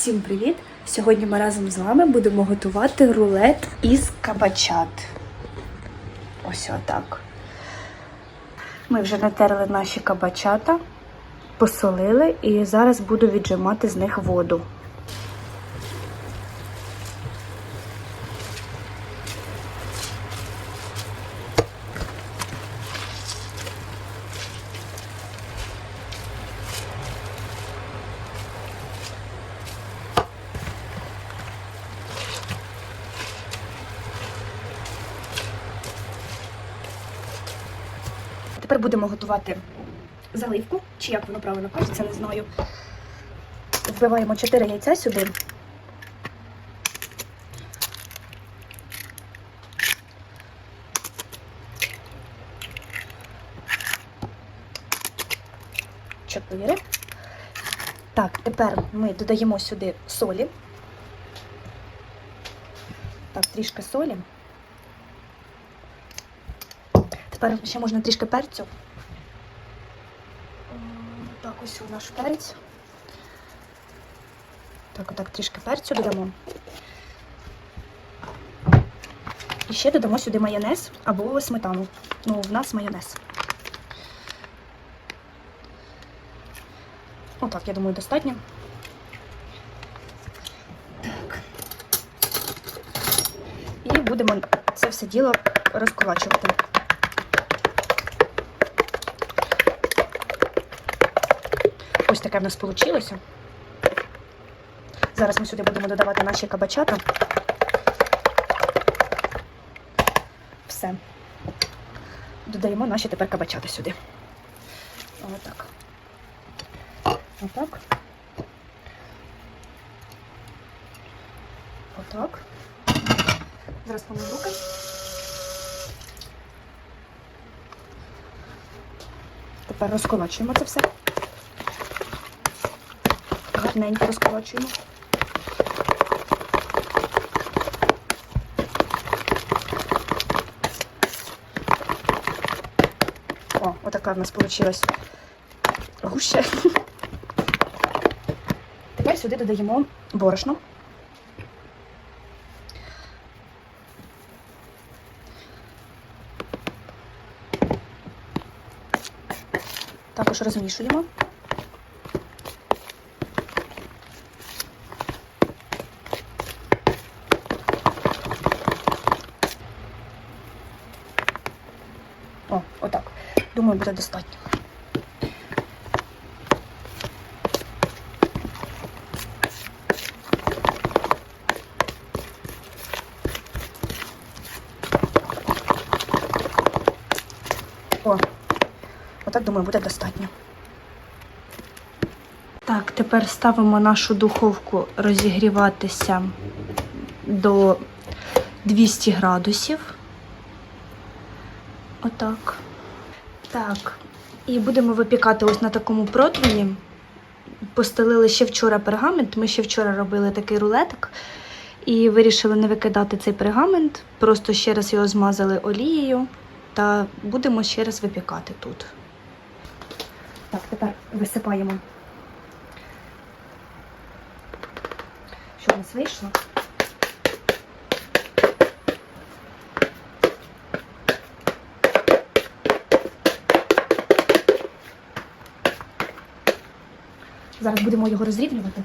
Всім привіт! Сьогодні ми разом з вами будемо готувати рулет із кабачат. Ось отак. Ми вже натерли наші кабачата, посолили і зараз буду віджимати з них воду. Тепер будемо готувати заливку, чи як воно правильно кажеться, не знаю. Вбиваємо 4 яйця сюди. Чотири. Так, тепер ми додаємо сюди солі. Так, трішки солі. Тепер ще можна трішки перцю. Так, ось наш перець. Так, отак трішки перцю додамо. І ще додамо сюди майонез або сметану. Ну, в нас майонез. Отак, я думаю, достатньо. Так. І будемо це все діло розкулачувати. Ось таке в нас вийшло. Зараз ми сюди будемо додавати наші кабачата. Все. Додаємо наші тепер кабачата сюди. Отак. Отак. Отак. Зараз помию руки. Тепер розколачуємо це все. Гарненько розколочуємо. О, отака в нас вийшла гуща. Тепер сюди додаємо борошно. Також розмішуємо. О, отак. Думаю, буде достатньо. О, отак, думаю, буде достатньо. Так, тепер ставимо нашу духовку розігріватися до 200 градусів. Отак. Так. І будемо випікати ось на такому противні. Постелили ще вчора пергамент. Ми ще вчора робили такий рулетик. І вирішили не викидати цей пергамент. Просто ще раз його змазали олією. Та будемо ще раз випікати тут. Так, тепер висипаємо. Що в нас вийшло? Зараз будемо його розрівнювати.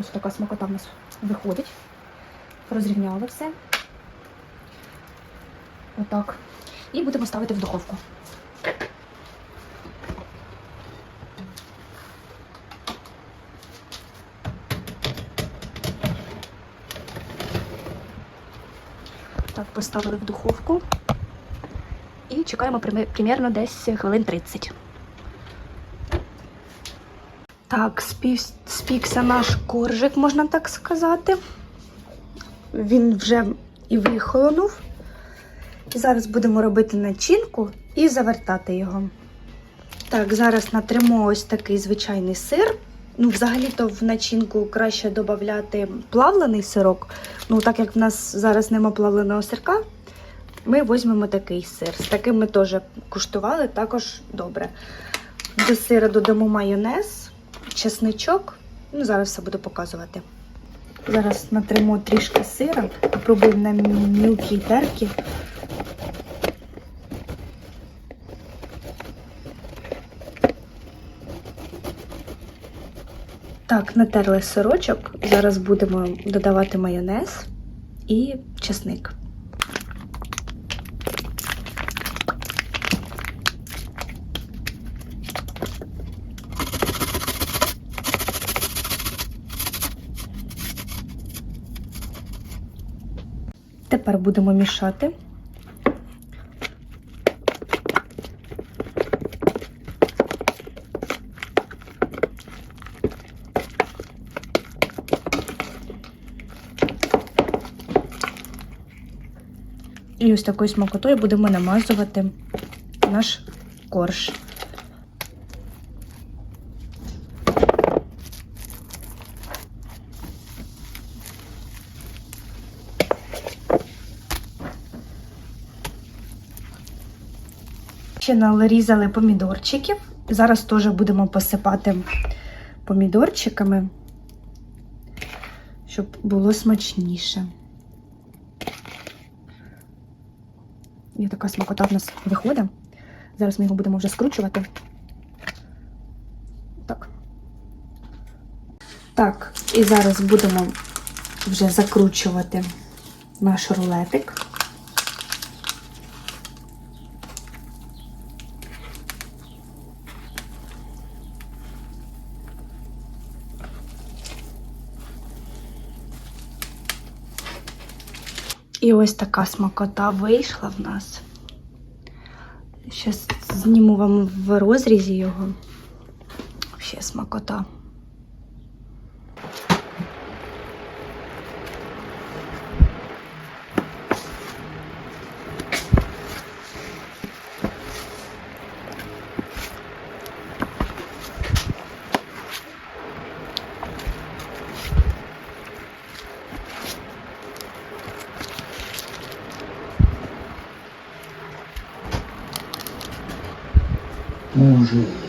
Ось така смакота в нас виходить. Розрівняли все. Отак. І будемо ставити в духовку. Так, поставили в духовку. І чекаємо примерно десь хвилин 30. Так, спікся наш коржик, можна так сказати. Він вже і вихолонув. Зараз будемо робити начинку і завертати його. Так, зараз натримо ось такий звичайний сир. Ну, взагалі-то в начинку краще додати плавлений сирок. Ну, так як в нас зараз нема плавленого сирка, ми візьмемо такий сир. З таким ми теж куштували, також добре. До сира додамо майонез, чесничок. Ну, зараз все буду показувати. Зараз натримо трішки сира, попробуємо на мілкій терці. Так, натерли сирочок. Зараз будемо додавати майонез і чесник. Тепер будемо мішати. І ось такою смакотою будемо намазувати наш корж. Ще нарізали помідорчиків. Зараз теж будемо посипати помідорчиками, щоб було смачніше. І така смакота в нас виходить. Зараз ми його будемо вже скручувати. Так. Так, і зараз будемо вже закручувати наш рулетик. І ось така смакота вийшла в нас. Зараз зніму вам в розрізі його. Ще смакота. toujours.